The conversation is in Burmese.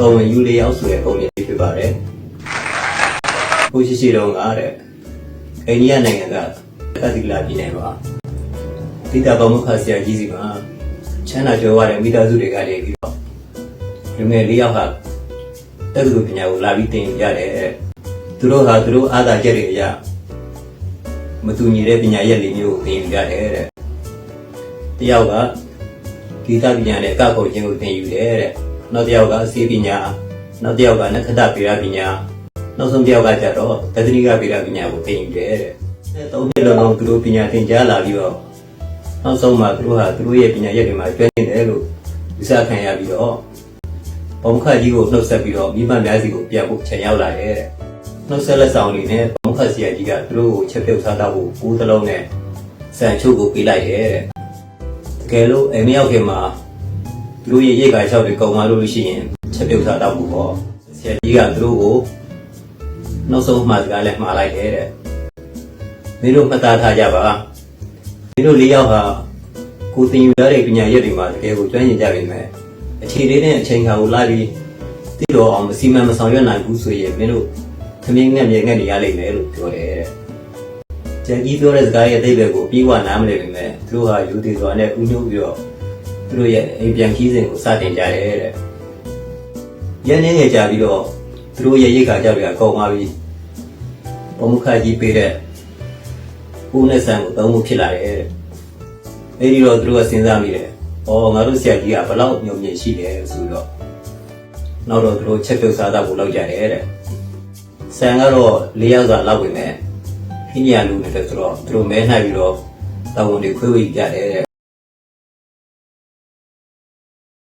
တော်ဝင်ယူလေးယောက်ဆိုတဲ့ပုံလေးဖြစ်ပါတယ်။ကိုရှိရှိတော့ကတဲ့အိန္ဒိယနိုင်ငံကကတိလာပြည်နယ်မှာတိတာဘမခဆရာကြီးစီမှာချမ်းသာကြွယ်ဝတဲ့မိသားစုတွေကနေပြီးတော့လူငယ်လေးယောက်ဟာတက္ကသိုလ်ပညာကိုလာပြီးသင်ယူရတယ်တဲ့။သူတို့ဟာသူတို့အားသာချက်တွေအရမတူညီတဲ့ပညာရက်လေးမျိုးကိုသင်ယူရတယ်တဲ့။တယောက်ကဂီတပညာနဲ့ကခုတ်ခြင်းကိုသင်ယူတယ်တဲ့။ နောက်တစ်ယောက်ကစေပညာနောက်တစ်ယောက်ကနက္ခတ္တပေရပညာနောက်ဆုံးတစ်ယောက်ကကျတော့တသနိကပေရပညာကိုသင်ယူတယ်တဲ့။အဲသုံးနှစ်လုံးလုံးသူတို့ပညာသင်ကြားလာပြီးတော့နောက်ဆုံးမှာသူတို့ဟာသူတို့ရဲ့ပညာရက်တွေမှာကျွမ်းကျင်တယ်လို့ယူဆခံရပြီးတော့ဘုံခတ်ကြီးကိုနှုတ်ဆက်ပြီးတော့မိမများစီကိုပြန်ဖို့ချိန်ရောက်လာတယ်တဲ့။နှုတ်ဆက်လက်ဆောင်လေးနဲ့ဘုံခတ်စီယာကြီးကသူတို့ကိုချက်ပြုတ်စားတော့ဖို့ကိုးသလုံးနဲ့ဆန်ချုပ်ကိုပေးလိုက်တယ်တဲ့။တကယ်လို့အိမ်မရောက်ခင်မှာ သူတို့ရဲ့ရိတ်ခါလျှောက်တွေကုန်သွားလို့ရှိရင်ချက်ပြုတ်စားတော့ဘူးပေါ့ဆရာကြီးကသူတို့ကိုနောက်ဆုံးမှာစကားလည်းမှားလိုက်တယ်တဲ့မင်းတို့မှတ်သားထားကြပါမင်းတို့လေးယောက်ဟာကိုယ်သင်ယူရတဲ့ပညာရက်တွေမှာတကယ်ကိုကျွမ်းကျင်ကြပြီမဲ့အခြေလေးနဲ့အချိန်ခါကိုလာပြီးသိတော့အောင်မစီမံမဆောင်ရွက်နိုင်ဘူးဆိုရင်မင်းတို့သမင်းငက်မြေငက်နေရလိမ့်မယ်လို့ပြောတယ်တဲ့ကျန်ကြီးပြောတဲ့စကားရဲ့အသေးပဲကိုပြီးွားနားမလည်ပြီမဲ့သူတို့ဟာယူသေးစွာနဲ့ဥညွှတ်ပြီးတော့ သူတို့ရဲ့အိမ်ပြန်ခီးစဉ်ကိုစတင်ကြတယ်တဲ့။ရန်နေငယ်ကြပြီးတော့သူတို့ရဲ့ရိတ်ခါကြောက်တွေကကုန်သွားပြီးဘုံမခကြီးပေးတဲ့ဦးနဲ့ဆန်ကိုသုံးမှုဖြစ်လာတယ်တဲ့။အဲဒီတော့သူတို့ကစဉ်းစားမိတယ်။အော်ငါတို့ဆရာကြီးကဘလောက်ညုံမြင့်ရှိတယ်ဆိုတော့နောက်တော့သူတို့ချက်ပြုတ်စားတာကိုလောက်ကြတယ်တဲ့။ဆန်ကတော့၄ယောက်သာလောက်ဝင်မဲ့ဟင်းရလူတွေဆိုတော့သူတို့မဲနှိုက်ပြီးတော့တောင်းဝန်တွေခွေးဝေးကြတယ်တဲ့